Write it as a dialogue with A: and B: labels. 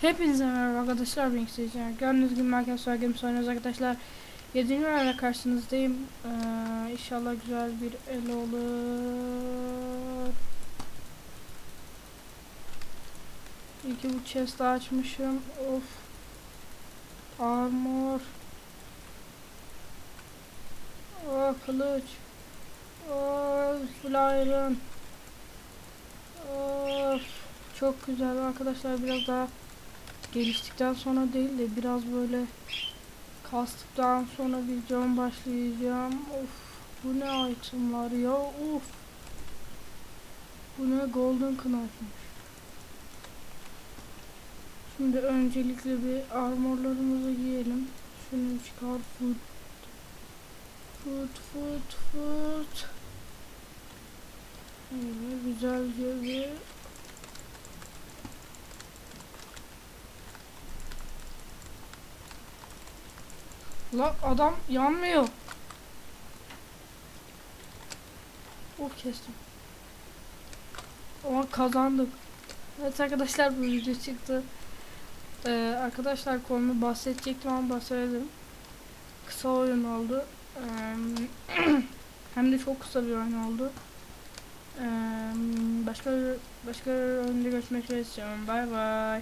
A: Hepinize merhaba arkadaşlar ben Seyirciler. Gördüğünüz gibi Merkez Soygun oynuyoruz arkadaşlar. 7. bölümle karşınızdayım. Ee, inşallah güzel bir el olur. İyi ki bu chest'i açmışım. Of. Armor. Oh kılıç. Full iron. Of. Çok güzel arkadaşlar biraz daha geliştikten sonra değil de biraz böyle kastıktan sonra videom başlayacağım. Of bu ne itemlar ya of. Bu ne golden knife'mış. Şimdi öncelikle bir armorlarımızı giyelim. Şunu çıkar food. Food food food. Evet, güzelce bir La adam yanmıyor. Oh kestim. Ama kazandık. Evet arkadaşlar bu video çıktı. Ee, arkadaşlar konumu bahsedecektim ama bahsedelim. Kısa oyun oldu. Hem de çok kısa bir oyun oldu. Ee, başka başka oyunda görüşmek üzere. Bay bay.